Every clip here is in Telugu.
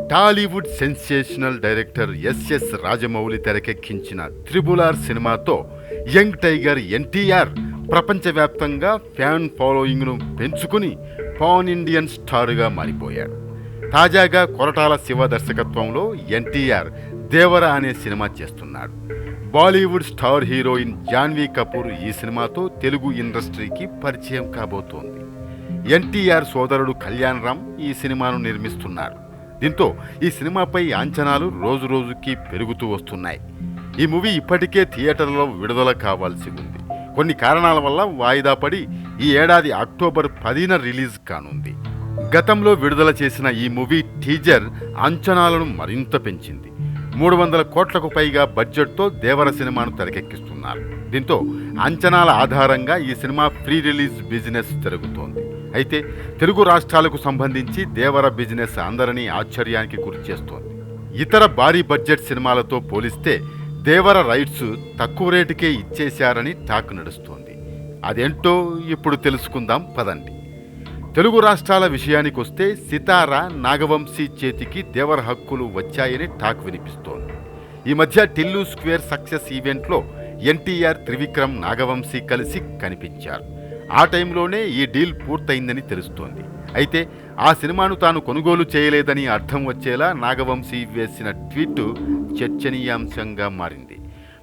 Tollywood sensational director SS Rajamouli తెరకెక్కించిన త్రిబులార్ సినిమాతో యంగ్ టైగర్ ఎన్టీఆర్ ప్రపంచవ్యాప్తంగా ఫ్యాన్ ఫాలోయింగ్ను పెంచుకుని పాన్ ఇండియన్ స్టార్గా మారిపోయాడు. తాజాగా కొరటాల శివ దర్శకత్వంలో ఎన్టీఆర్ దేవర అనే సినిమా చేస్తున్నాడు. బాలీవుడ్ స్టార్ హీరోయిన్ జాన్వీ కపూర్ ఈ సినిమాతో తెలుగు ఇండస్ట్రీకి పరిచయం కాబోతోంది. ఎన్టీఆర్ సోదరుడు కళ్యాణ్ రామ్ ఈ సినిమాను నిర్మిస్తున్నారు. దీంతో ఈ సినిమాపై అంచనాలు రోజు రోజుకి పెరుగుతూ వస్తున్నాయి. ఈ మూవీ ఇప్పటికే థియేటర్లో విడుదల కావాల్సి ఉంది. కొన్ని కారణాల వల్ల వాయిదా పడి ఈ ఏడాది అక్టోబర్ పదిన రిలీజ్ కానుంది. గతంలో విడుదల చేసిన ఈ మూవీ టీజర్ అంచనాలను మరింత పెంచింది. మూడు వందల కోట్లకు పైగా బడ్జెట్తో దేవర సినిమాను తెరకెక్కిస్తున్నారు. దీంతో అంచనాల ఆధారంగా ఈ సినిమా ప్రీ రిలీజ్ బిజినెస్ జరుగుతోంది. అయితే తెలుగు రాష్ట్రాలకు సంబంధించి దేవర బిజినెస్ అందరినీ ఆశ్చర్యానికి గురిచేస్తోంది ఇతర భారీ బడ్జెట్ సినిమాలతో పోలిస్తే దేవర రైట్స్ తక్కువ రేటుకే ఇచ్చేశారని టాక్ నడుస్తోంది. అదేంటో ఇప్పుడు తెలుసుకుందాం పదండి. తెలుగు రాష్ట్రాల విషయానికి వస్తే సితార నాగవంశీ చేతికి దేవర హక్కులు వచ్చాయని టాక్ వినిపిస్తోంది. ఈ మధ్య టిల్లు స్క్వేర్ సక్సెస్ ఈవెంట్లో ఎన్టీఆర్ త్రివిక్రమ్ నాగవంశీ కలిసి కనిపించారు. ఆ టైంలోనే ఈ డీల్ పూర్తయిందని తెలుస్తోంది. అయితే ఆ సినిమాను తాను కొనుగోలు చేయలేదని అర్థం వచ్చేలా నాగవంశీ వేసిన ట్వీట్ చర్చనీయాంశంగా మారింది.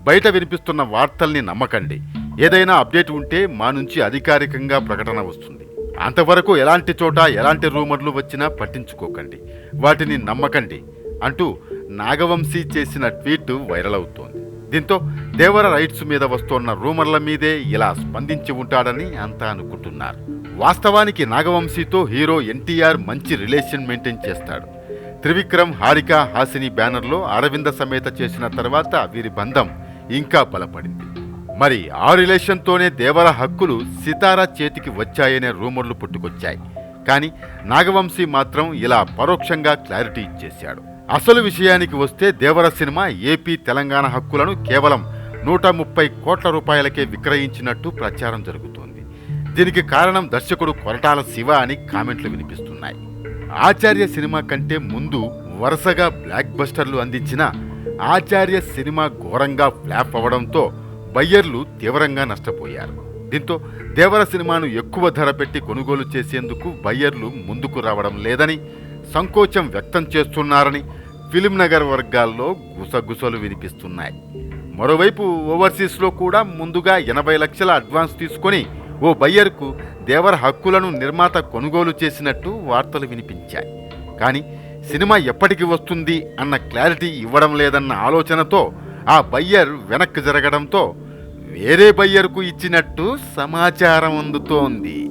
బయట వినిపిస్తున్న వార్తల్ని నమ్మకండి. ఏదైనా అప్డేట్ ఉంటే మా నుంచి అధికారికంగా ప్రకటన వస్తుంది. అంతవరకు ఎలాంటి చోట ఎలాంటి రూమర్లు వచ్చినా పట్టించుకోకండి. వాటిని నమ్మకండి అంటూ నాగవంశీ చేసిన ట్వీట్ వైరల్ అవుతోంది. దీంతో దేవర రైట్స్ మీద వస్తోన్న రూమర్ల మీదే ఇలా స్పందించి ఉంటాడని అంతా అనుకుంటున్నారు. వాస్తవానికి నాగవంశీతో హీరో ఎన్టీఆర్ మంచి రిలేషన్ మెయింటైన్ చేస్తాడు. త్రివిక్రమ్ హారిక హాసిని బ్యానర్లో అరవింద సమేత చేసిన తర్వాత వీరి బంధం ఇంకా బలపడింది. మరి ఆ రిలేషన్తోనే దేవర హక్కులు సితారా చేతికి వచ్చాయనే రూమర్లు పుట్టుకొచ్చాయి. కానీ నాగవంశీ మాత్రం ఇలా పరోక్షంగా క్లారిటీ ఇచ్చేశాడు. అసలు విషయానికి వస్తే దేవర సినిమా ఏపీ తెలంగాణ హక్కులను కేవలం నూట ముప్పై కోట్ల రూపాయలకే విక్రయించినట్టు ప్రచారం జరుగుతోంది. దీనికి కారణం దర్శకుడు కొరటాల శివ అని కామెంట్లు వినిపిస్తున్నాయి. ఆచార్య సినిమా కంటే ముందు వరుసగా బ్లాక్ బస్టర్లు అందించిన ఆచార్య సినిమా ఘోరంగా ఫ్లాప్ అవడంతో బయ్యర్లు తీవ్రంగా నష్టపోయారు. దీంతో దేవర సినిమాను ఎక్కువ ధర పెట్టి కొనుగోలు చేసేందుకు బయ్యర్లు ముందుకు రావడం లేదని సంకోచం వ్యక్తం చేస్తున్నారని ఫిలిం నగర్ వర్గాల్లో గుసగుసలు వినిపిస్తున్నాయి. మరోవైపు ఓవర్సీస్లో కూడా ముందుగా ఎనభై లక్షల అడ్వాన్స్ తీసుకొని ఓ బయ్యర్కు దేవర హక్కులను నిర్మాత కొనుగోలు చేసినట్టు వార్తలు వినిపించాయి. కానీ సినిమా ఎప్పటికి వస్తుంది అన్న క్లారిటీ ఇవ్వడం లేదన్న ఆలోచనతో ఆ బయ్యర్ వెనక్కి జరగడంతో వేరే బయ్యర్కు ఇచ్చినట్టు సమాచారం అందుతోంది.